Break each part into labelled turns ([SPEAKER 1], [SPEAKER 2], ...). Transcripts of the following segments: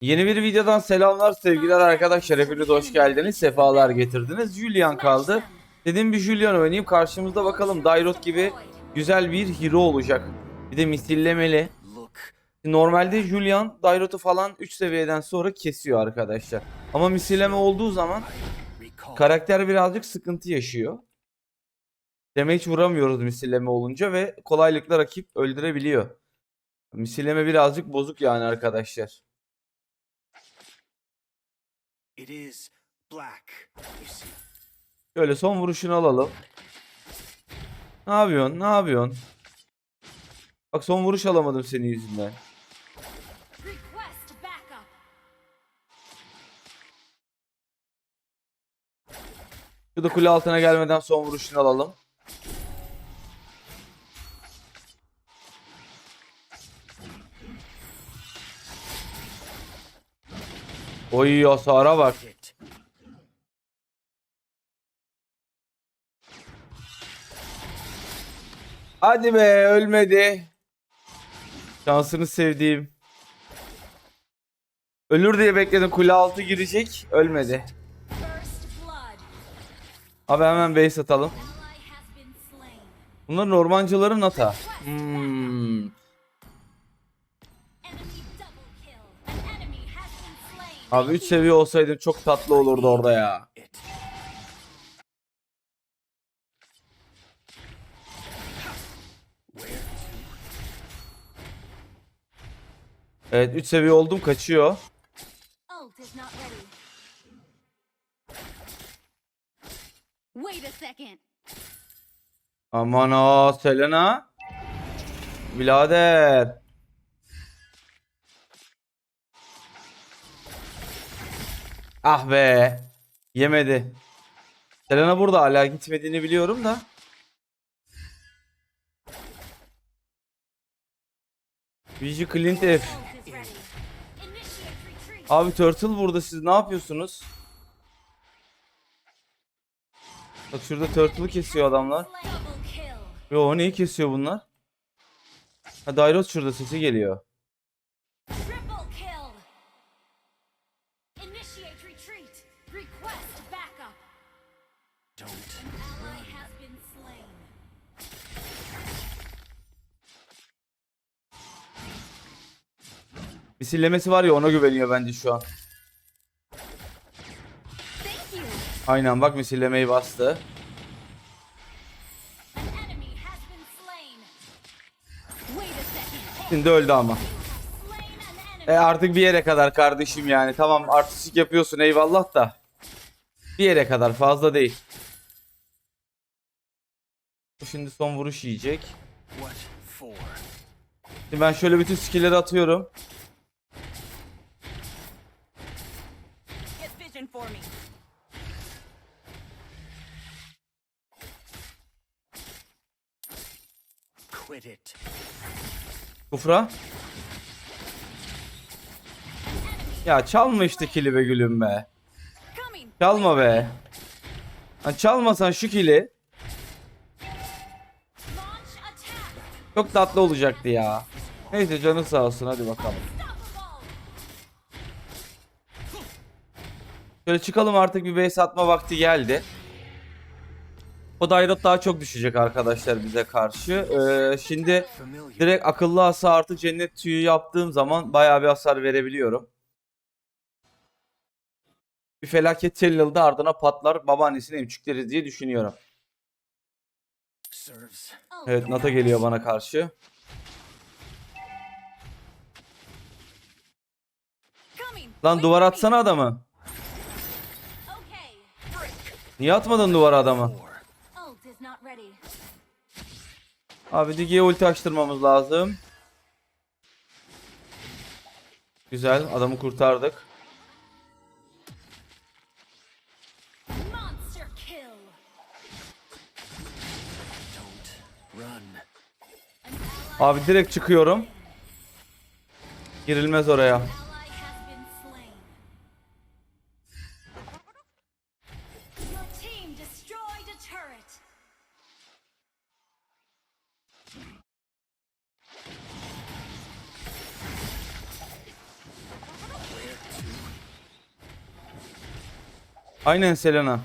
[SPEAKER 1] Yeni bir videodan selamlar sevgiler arkadaşlar. Hepiniz hoş geldiniz. Sefalar getirdiniz. Julian kaldı. Dedim bir Julian oynayayım. Karşımızda bakalım Dairot gibi güzel bir hero olacak. Bir de misillemeli. Normalde Julian Dairot'u falan 3 seviyeden sonra kesiyor arkadaşlar. Ama misilleme olduğu zaman karakter birazcık sıkıntı yaşıyor. Damage vuramıyoruz misilleme olunca ve kolaylıkla rakip öldürebiliyor. Misilleme birazcık bozuk yani arkadaşlar.
[SPEAKER 2] It is black. You see.
[SPEAKER 1] Şöyle son vuruşunu alalım. Ne yapıyorsun? Ne yapıyorsun? Bak son vuruş alamadım senin yüzünden. Şu da kule altına gelmeden son vuruşunu alalım. Oy hasara bak. Hadi be ölmedi. Şansını sevdiğim. Ölür diye bekledim kule altı girecek. Ölmedi. Abi hemen base atalım. Bunların ormancıları nata. Hmm. Abi 3 seviye olsaydın çok tatlı olurdu orada ya. Evet 3 seviye oldum kaçıyor. Aman ha Selena. Birader. Ah be. Yemedi. Selena burada hala gitmediğini biliyorum da. Vici Clint F. Abi Turtle burada siz ne yapıyorsunuz? Bak şurada Turtle'ı kesiyor adamlar. Yo neyi kesiyor bunlar? Ha Dairot şurada sesi geliyor. Misillemesi var ya ona güveniyor bence şu an. Aynen bak misillemeyi bastı. Şimdi öldü ama. E artık bir yere kadar kardeşim yani. Tamam artistik yapıyorsun eyvallah da. Bir yere kadar fazla değil. Bu Şimdi son vuruş yiyecek. Şimdi ben şöyle bütün skill'leri atıyorum. Kufra. Ya çalma işte kili be gülüm be. Çalma be. Lan çalmasan şu kili çok tatlı olacaktı ya. Neyse canı sağ olsun hadi bakalım. Şöyle çıkalım artık bir base atma vakti geldi. O Dairot daha çok düşecek arkadaşlar bize karşı. Ee, şimdi direkt akıllı hasa artı cennet tüyü yaptığım zaman bayağı bir hasar verebiliyorum. Bir felaket Tellil'de ardına patlar babaannesini emçükleriz diye düşünüyorum. Evet Nata geliyor bana karşı. Lan duvar atsana adamı. Niye atmadın duvara adamı? Abi Digi'ye ulti açtırmamız lazım. Güzel adamı kurtardık. Abi direkt çıkıyorum. Girilmez oraya. Aynen Selena.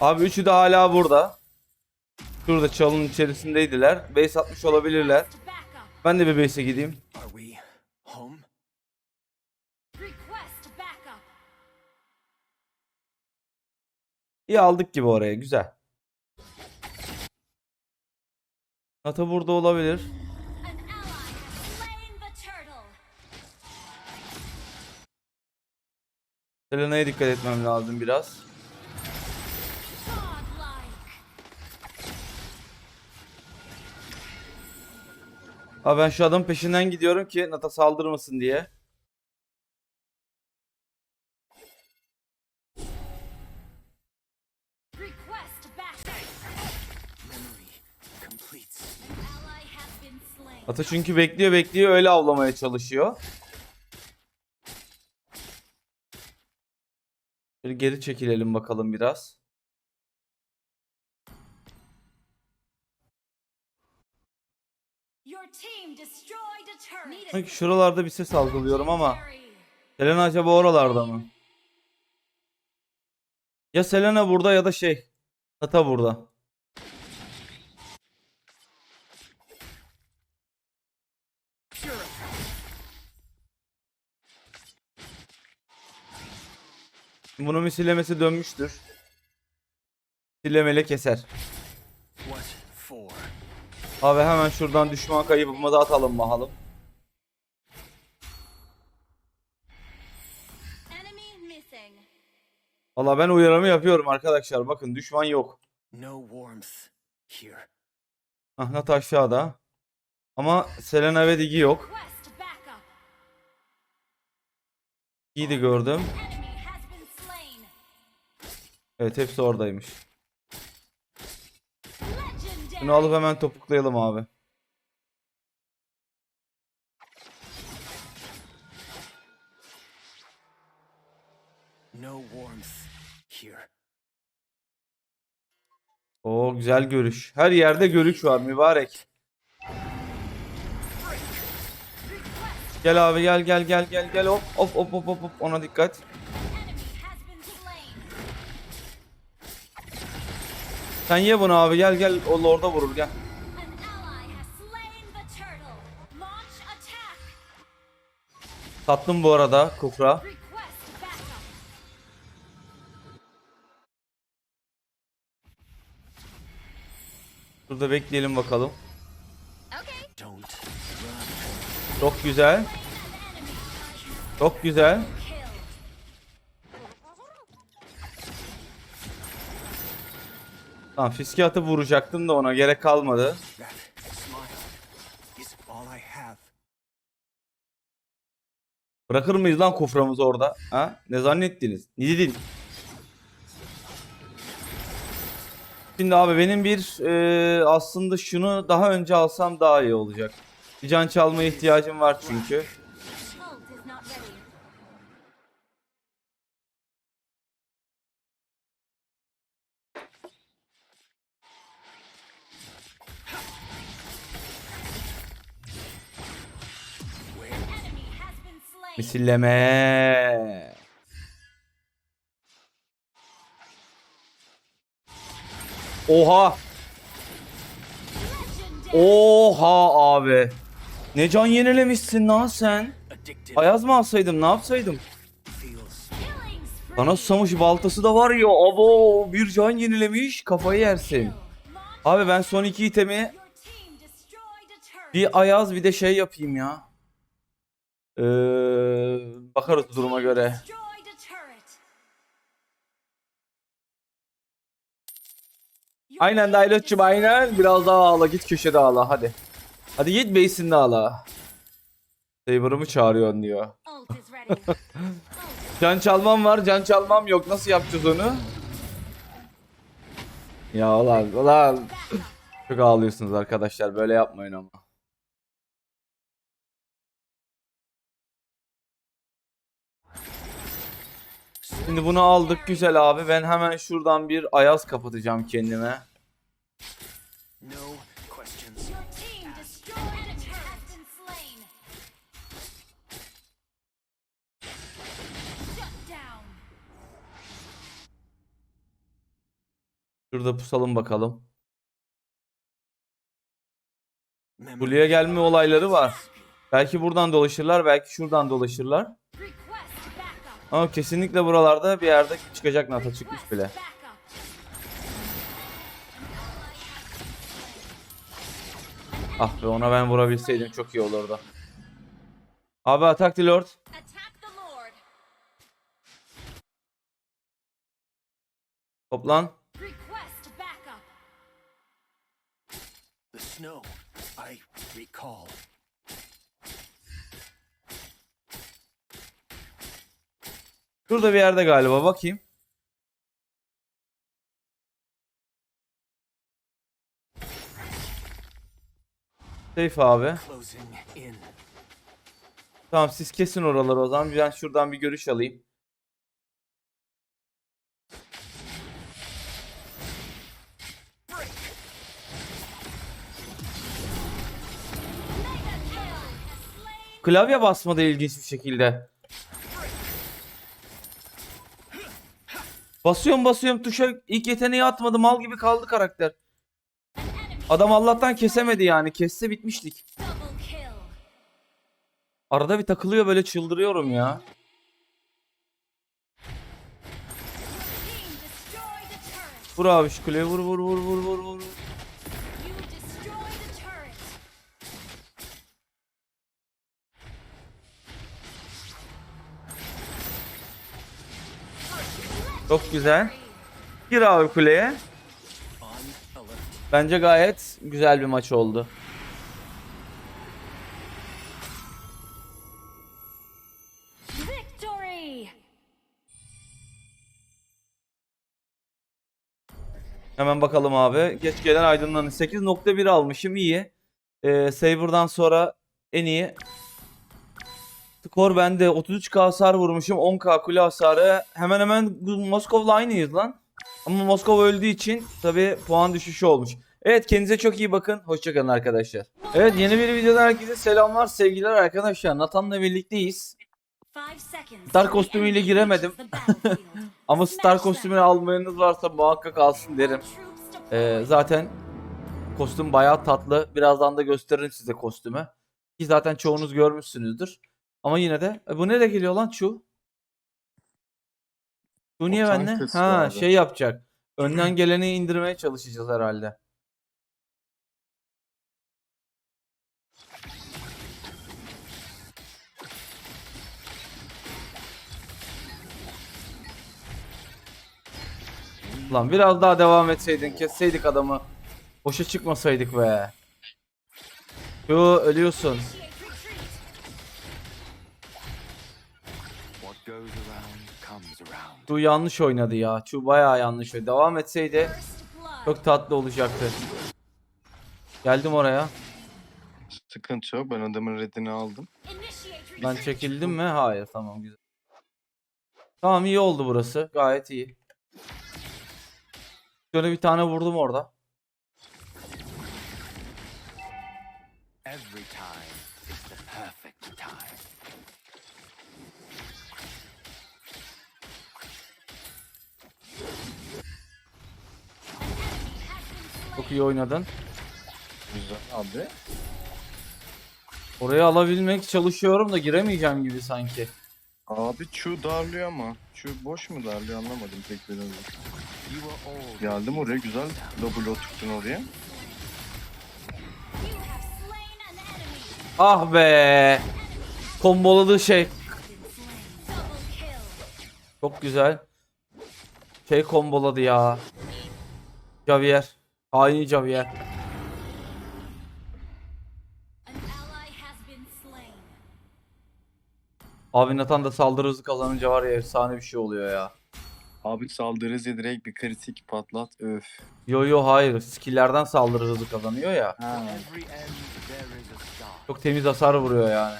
[SPEAKER 1] Abi üçü de hala burada. Şurada çalının içerisindeydiler. Base atmış olabilirler. Ben de bir base'e gideyim. İyi aldık gibi oraya. Güzel. Ata burada olabilir. Selena'ya dikkat etmem lazım biraz. Abi ben şu adamın peşinden gidiyorum ki Nata saldırmasın diye. Ata çünkü bekliyor bekliyor öyle avlamaya çalışıyor. Şöyle geri çekilelim bakalım biraz. Sanki şuralarda bir ses algılıyorum ama. Selena acaba oralarda mı? Ya Selena burada ya da şey. Nata burada. Bunun misillemesi dönmüştür. Silemele keser. Abi hemen şuradan düşman kaybımı da atalım bakalım. Valla ben uyarımı yapıyorum arkadaşlar. Bakın düşman yok. Ah Nata aşağıda. Ama Selena ve Digi yok. İyi de gördüm. Evet hepsi oradaymış. Bunu alıp hemen topuklayalım abi.
[SPEAKER 2] No warmth here.
[SPEAKER 1] Oo güzel görüş. Her yerde görüş var mübarek. Gel abi gel gel gel gel gel hop hop hop hop hop ona dikkat. Sen ye bunu abi gel gel o orada vurur gel. Tattım bu arada
[SPEAKER 3] backup.
[SPEAKER 1] Şurada bekleyelim bakalım. Çok güzel. Çok güzel. Tamam fiske atıp vuracaktım da ona gerek kalmadı. Bırakır mıyız lan kuframızı orada? Ha? Ne zannettiniz? Ne dedin? Şimdi abi benim bir e, aslında şunu daha önce alsam daha iyi olacak. Bir can çalmaya ihtiyacım var çünkü. Misilleme. Oha. Oha abi. Ne can yenilemişsin lan sen. Ayaz mı alsaydım ne yapsaydım? Bana susamış baltası da var ya. Abo bir can yenilemiş kafayı yersin. Abi ben son iki itemi bir ayaz bir de şey yapayım ya. Ee, bakarız duruma göre. Aynen Dailot'cum aynen. Biraz daha ağla git köşede ağla hadi. Hadi git base'inde ağla. Saber'ımı çağırıyorsun diyor. Can çalmam var can çalmam yok nasıl yapacağız onu? Ya ulan ulan. Çok ağlıyorsunuz arkadaşlar böyle yapmayın ama. Şimdi bunu aldık güzel abi. Ben hemen şuradan bir ayaz kapatacağım kendime. Şurada pusalım bakalım. Buraya gelme olayları var. Belki buradan dolaşırlar, belki şuradan dolaşırlar. Ama kesinlikle buralarda bir yerde çıkacak Nata çıkmış bile. Ah be ona ben vurabilseydim çok iyi olurdu. Abi atak the Lord.
[SPEAKER 3] Attack the Lord.
[SPEAKER 1] Toplan.
[SPEAKER 2] The snow. I recall.
[SPEAKER 1] Şurada bir yerde galiba bakayım. Safe abi. Tamam siz kesin oraları o zaman. Ben şuradan bir görüş alayım. Klavye basmadı ilginç bir şekilde. Basıyorum basıyorum tuşa ilk yeteneği atmadı mal gibi kaldı karakter. Adam Allah'tan kesemedi yani. Kesse bitmiştik. Arada bir takılıyor böyle çıldırıyorum ya. Vur abi şu kuleye vur vur vur vur vur vur. Çok güzel. Gir abi kuleye. Bence gayet güzel bir maç oldu. Hemen bakalım abi. Geç gelen aydınlanın 8.1 almışım iyi. Ee, Saber'dan sonra en iyi. Skor bende 33k hasar vurmuşum 10k kule hasarı. Hemen hemen Moskov'la aynıyız lan. Ama Moskova öldüğü için tabi puan düşüşü olmuş. Evet kendinize çok iyi bakın. Hoşçakalın arkadaşlar. Evet yeni bir videoda herkese selamlar sevgiler arkadaşlar. Nathan'la birlikteyiz. Star kostümüyle giremedim. Ama Star kostümünü almayanınız varsa muhakkak alsın derim. Ee, zaten kostüm bayağı tatlı. Birazdan da gösteririm size kostümü. Ki zaten çoğunuz görmüşsünüzdür. Ama yine de e, bu nereye geliyor lan Chu? Bu niye bende?
[SPEAKER 4] kısmı
[SPEAKER 1] Ha
[SPEAKER 4] abi.
[SPEAKER 1] şey yapacak. Önden geleni indirmeye çalışacağız herhalde. Lan biraz daha devam etseydin, kesseydik adamı. Boşa çıkmasaydık be. Yo ölüyorsun. Chu yanlış oynadı ya. Chu bayağı yanlış oynadı. Devam etseydi çok tatlı olacaktı. Geldim oraya.
[SPEAKER 4] Sıkıntı yok. Ben adamın redini aldım.
[SPEAKER 1] Ben çekildim mi? Hayır. Tamam güzel. Tamam iyi oldu burası. Gayet iyi. Şöyle bir tane vurdum orada. Çok iyi oynadın.
[SPEAKER 4] Güzel abi.
[SPEAKER 1] Orayı alabilmek çalışıyorum da giremeyeceğim gibi sanki.
[SPEAKER 4] Abi Chu darlıyor ama. Chu boş mu darlıyor anlamadım pek biraz. Geldim oraya güzel double oturttun oraya.
[SPEAKER 1] Ah be. Komboladığı şey. Çok güzel. Şey komboladı ya. Javier. Hain Javier. Abi Nathan da saldırı hızı kazanınca var ya efsane bir şey oluyor ya.
[SPEAKER 4] Abi saldırı hızı direkt bir kritik patlat öf.
[SPEAKER 1] Yo yo hayır. Skill'lerden saldırı hızı kazanıyor ya.
[SPEAKER 4] Ha.
[SPEAKER 1] Çok temiz hasar vuruyor yani.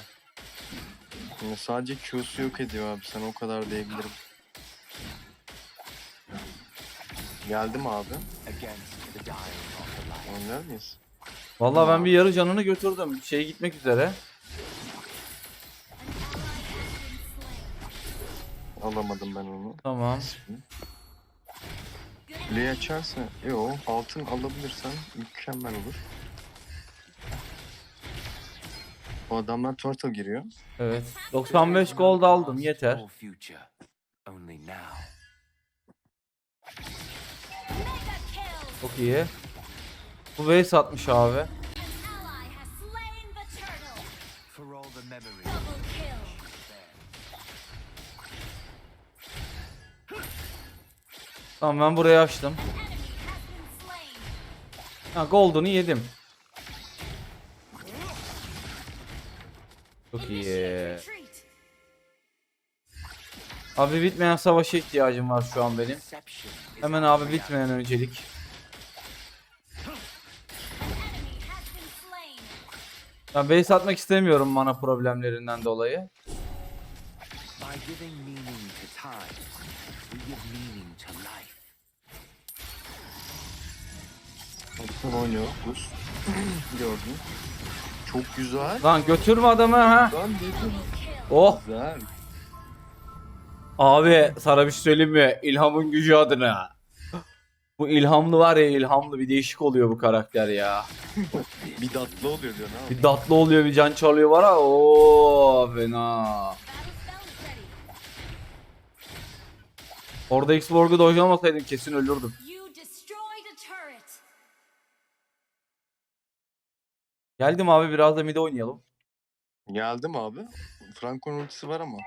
[SPEAKER 4] Yani sadece Q'su yok ediyor abi sana o kadar diyebilirim. Geldim abi.
[SPEAKER 2] Against
[SPEAKER 4] Oynar mıyız?
[SPEAKER 1] Vallahi ben bir yarı canını götürdüm. Şey gitmek üzere.
[SPEAKER 4] Alamadım ben onu.
[SPEAKER 1] Tamam.
[SPEAKER 4] Kuleyi açarsa, yo altın alabilirsen mükemmel olur. O adamlar turtle giriyor.
[SPEAKER 1] Evet. 95 gold aldım yeter. Çok iyi. Bu base atmış abi. Tamam ben burayı açtım. Ha gold'unu yedim. Çok iyi. Abi bitmeyen savaşa ihtiyacım var şu an benim. Hemen abi bitmeyen öncelik. Ben base atmak istemiyorum mana problemlerinden dolayı.
[SPEAKER 4] Altın oynuyor. Rus. Gördün. Çok güzel.
[SPEAKER 1] Lan götürme adamı ha.
[SPEAKER 4] Lan dedim.
[SPEAKER 1] Oh.
[SPEAKER 4] Güzel.
[SPEAKER 1] Abi sana bir şey söyleyeyim mi? İlhamın gücü adına. Bu ilhamlı var ya ilhamlı bir değişik oluyor bu karakter ya.
[SPEAKER 4] Bir tatlı oluyor diyor ne
[SPEAKER 1] Bir tatlı oluyor bir can çalıyor var ha. Oo fena. Orada X-Borg'u dojlamasaydım kesin ölürdüm. Geldim abi biraz da mid oynayalım.
[SPEAKER 4] Geldim abi. Franco'nun ultisi var ama.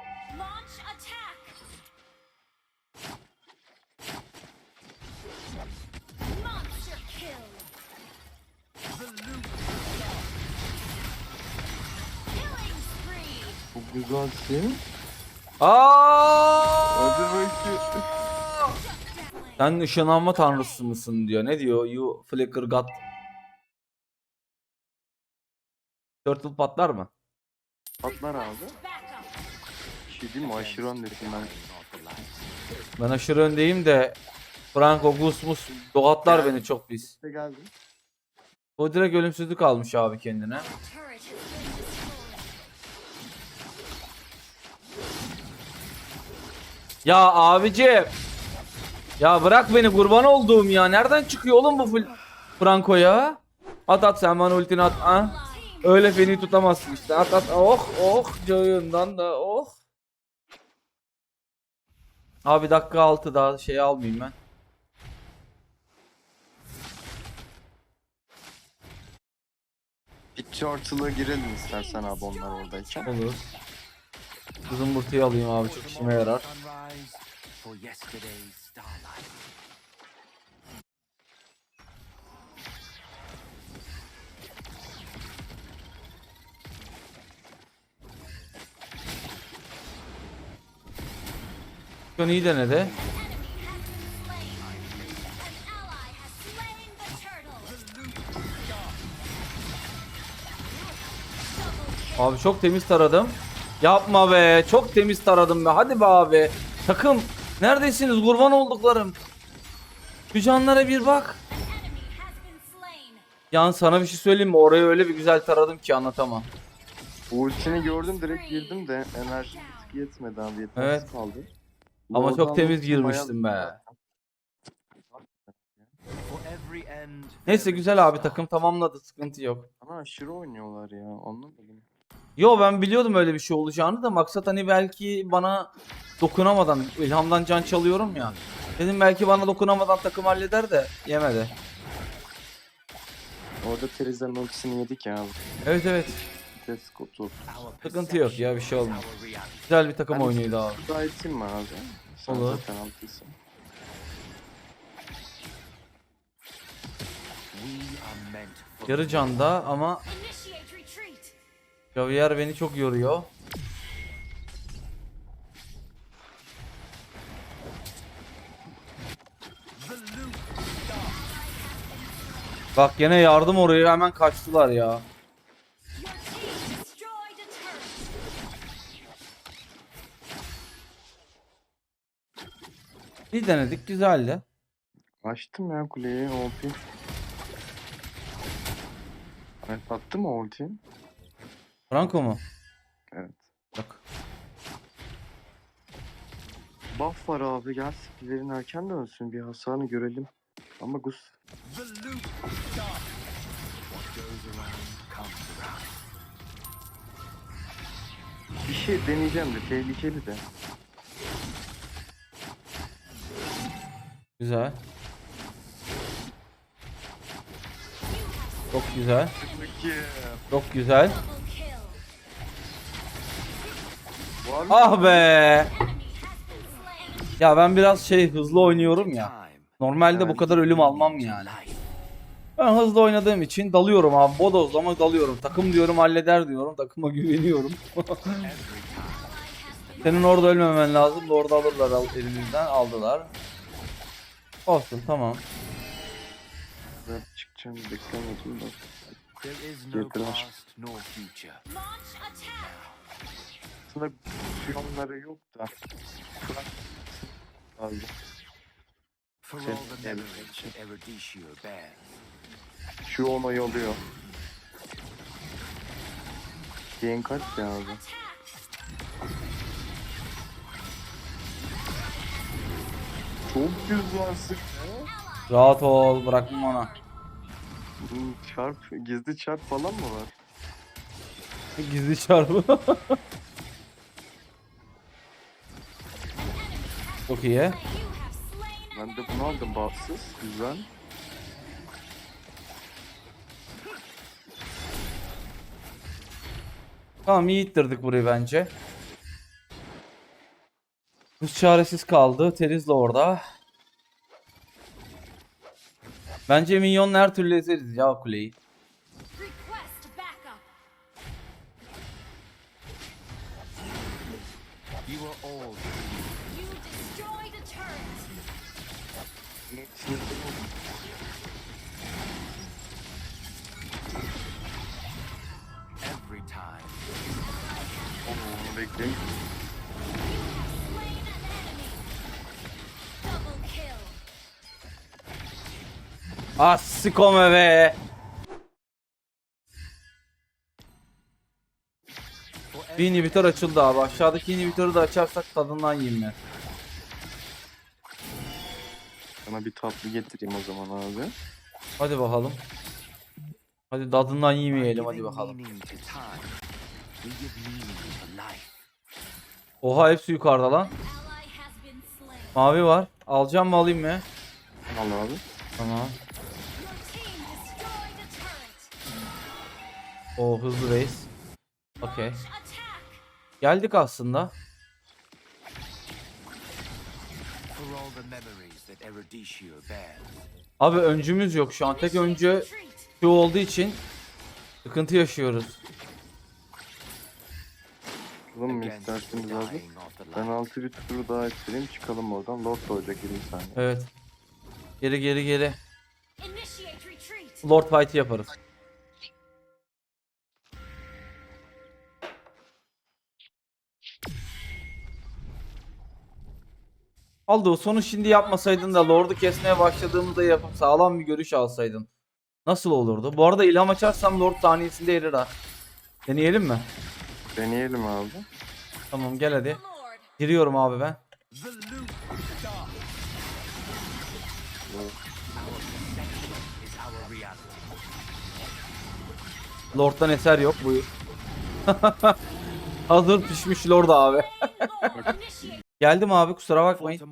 [SPEAKER 4] Güzelsin.
[SPEAKER 1] Aa!
[SPEAKER 4] Hadi bakayım.
[SPEAKER 1] Sen ışınlanma tanrısı mısın diyor. Ne diyor? You flicker god. Turtle patlar mı?
[SPEAKER 4] Patlar abi. Bir şey diyeyim mi? Aşırı öndesin ben.
[SPEAKER 1] Ben aşırı öndeyim de Franco Gusmus dogatlar beni çok pis.
[SPEAKER 4] İşte geldim.
[SPEAKER 1] O direkt ölümsüzlük almış abi kendine. Ya abicim. Ya bırak beni kurban olduğum ya. Nereden çıkıyor oğlum bu fil- Franco ya? At at sen bana ultini at. Ha? Öyle feni tutamazsın işte. At at. Oh oh. Joyundan da oh. Abi dakika 6 daha şey almayayım ben.
[SPEAKER 4] Bir turtle'a girelim istersen abi onlar oradayken.
[SPEAKER 1] Olur. Kızım burtayı alayım abi çok işime yarar.
[SPEAKER 2] Sunrise for yesterday's starlight.
[SPEAKER 1] İyi denedi. Abi çok temiz taradım. Yapma be. Çok temiz taradım be. Hadi be abi. Takım. Neredesiniz kurban olduklarım? Şu canlara bir bak. Yan sana bir şey söyleyeyim mi? Orayı öyle bir güzel taradım ki anlatamam.
[SPEAKER 4] Ultini gördüm direkt girdim de enerji bir tık yetmedi abi yetersiz
[SPEAKER 1] Evet.
[SPEAKER 4] kaldı.
[SPEAKER 1] Ama
[SPEAKER 4] Oradan
[SPEAKER 1] çok temiz girmiştim be. Neyse güzel abi takım tamamladı. Sıkıntı yok.
[SPEAKER 4] Ama aşırı oynuyorlar ya anlamadım.
[SPEAKER 1] Yo ben biliyordum öyle bir şey olacağını da maksat hani belki bana dokunamadan ilhamdan can çalıyorum ya. Dedim belki bana dokunamadan takım halleder de yemedi.
[SPEAKER 4] Orada Teriza'nın ultisini yedik ya.
[SPEAKER 1] Evet evet.
[SPEAKER 4] Vites kutu.
[SPEAKER 1] Sıkıntı yok ya, bir şey olmaz. Güzel bir takım oyunuydu abi.
[SPEAKER 4] Gayet mi abi? Sen
[SPEAKER 1] Olur.
[SPEAKER 4] zaten
[SPEAKER 2] for
[SPEAKER 1] Yarı canda ama. Javier beni çok yoruyor. Bak gene yardım oraya hemen kaçtılar ya. Bir denedik güzeldi.
[SPEAKER 4] Açtım ya kuleyi OP. Alp attı mı ultiyi?
[SPEAKER 1] Franco mu?
[SPEAKER 4] Evet.
[SPEAKER 1] Bak.
[SPEAKER 4] Buff var abi gel skillerin erken dönsün bir hasarını görelim. Ama Gus bir şey deneyeceğim de tehlikeli de.
[SPEAKER 1] Güzel. Çok güzel. Çok güzel. Ah be. Ya ben biraz şey hızlı oynuyorum ya. Normalde bu kadar ölüm almam yani. Ben hızlı oynadığım için dalıyorum abi. Bodozlama dalıyorum. Takım diyorum halleder diyorum. Takıma güveniyorum. Senin orada ölmemen lazım. da Orada alırlar al- elimizden. Aldılar. Olsun tamam.
[SPEAKER 4] Ben çıkacağım beklemedim
[SPEAKER 2] no
[SPEAKER 4] Getir aç. Aslında piyonları yok da.
[SPEAKER 2] Bears.
[SPEAKER 4] Şu onayı oluyor. Yayın kaç ya abi? Çok güzel sık.
[SPEAKER 1] Rahat ol. Bırakma ona.
[SPEAKER 4] Hmm, Çarp, gizli çarp falan mı var?
[SPEAKER 1] Gizli çarpı. Çok iyi.
[SPEAKER 4] Ben de bunu aldım bağımsız. Güzel.
[SPEAKER 1] Tamam iyi ittirdik burayı bence. Hız çaresiz kaldı. Teriz de orada. Bence minyonla her türlü ezeriz ya kuleyi. Ah sikome be. Bir inhibitor açıldı abi. Aşağıdaki inhibitörü de açarsak tadından yiyeyim ben.
[SPEAKER 4] Sana bir tatlı getireyim o zaman abi.
[SPEAKER 1] Hadi bakalım. Hadi tadından yemeyelim hadi bakalım. Oha hepsi yukarıda lan. Mavi var. Alacağım mı alayım mı?
[SPEAKER 4] Al abi.
[SPEAKER 1] Tamam. O hızlı reis. Okey. Geldik aslında. Abi öncümüz yok şu an. Tek öncü şu olduğu için sıkıntı yaşıyoruz.
[SPEAKER 4] Oğlum isterseniz abi? Ben altı bir turu daha ettireyim çıkalım oradan. Lord da olacak 20 saniye.
[SPEAKER 1] Evet. Geri geri geri. Lord Fight'ı yaparız. Aldo sonu şimdi yapmasaydın da Lord'u kesmeye başladığımızda yapıp sağlam bir görüş alsaydın. Nasıl olurdu? Bu arada ilham açarsam Lord saniyesinde erir ha. Deneyelim mi?
[SPEAKER 4] Deneyelim abi.
[SPEAKER 1] Tamam gel hadi. Giriyorum abi ben. Lord'dan eser yok bu. Hazır pişmiş Lord abi. Geldim abi kusura bakmayın.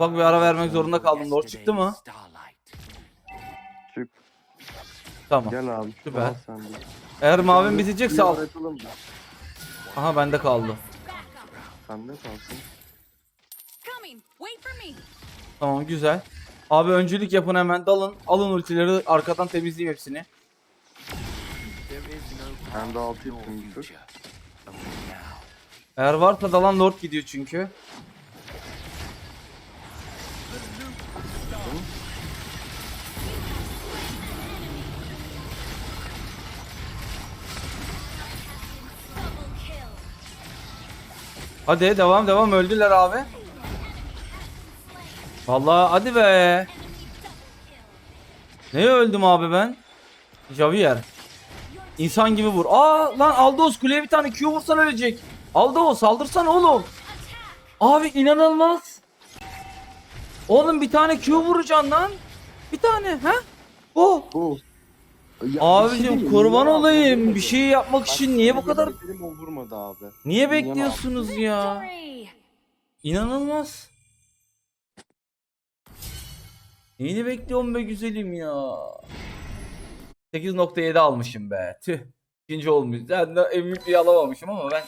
[SPEAKER 1] Bak bir ara vermek zorunda kaldım. Lord çıktı mı?
[SPEAKER 4] Çık.
[SPEAKER 1] Tamam.
[SPEAKER 4] Gel abi.
[SPEAKER 1] Süper. Eğer mavim bitecekse al. Aha bende kaldı.
[SPEAKER 3] Backup.
[SPEAKER 4] Sen de kalsın.
[SPEAKER 1] Tamam güzel. Abi öncülük yapın hemen dalın. Alın ultileri arkadan temizleyeyim hepsini.
[SPEAKER 4] Ben de altı
[SPEAKER 2] nor
[SPEAKER 1] Eğer varsa dalan Lord gidiyor çünkü. Hadi devam devam öldüler abi. Vallahi hadi be. Neye öldüm abi ben? Javier. İnsan gibi vur. Aa lan Aldos kuleye bir tane Q vursan ölecek. Aldos saldırsan oğlum. Abi inanılmaz. Oğlum bir tane Q vuracaksın lan. Bir tane ha? O.
[SPEAKER 4] Ya, bir şey
[SPEAKER 1] Abicim
[SPEAKER 4] diyeyim,
[SPEAKER 1] kurban olayım. Bir şey yapmak için niye bu kadar
[SPEAKER 4] Benim o vurmadı abi.
[SPEAKER 1] niye bekliyorsunuz ya? İnanılmaz. Neyini bekliyorum be güzelim ya. 8.7 almışım be. Tüh. İkinci olmuş. Yani de MVP'yi alamamışım ama ben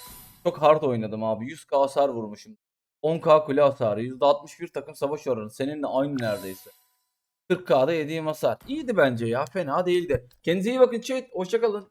[SPEAKER 1] çok hard oynadım abi. 100k hasar vurmuşum. 10k kule hasarı. %61 takım savaş oranı. Seninle aynı neredeyse. 40k'da yediğim hasar. İyiydi bence ya. Fena değildi. Kendinize iyi bakın chat. Hoşçakalın.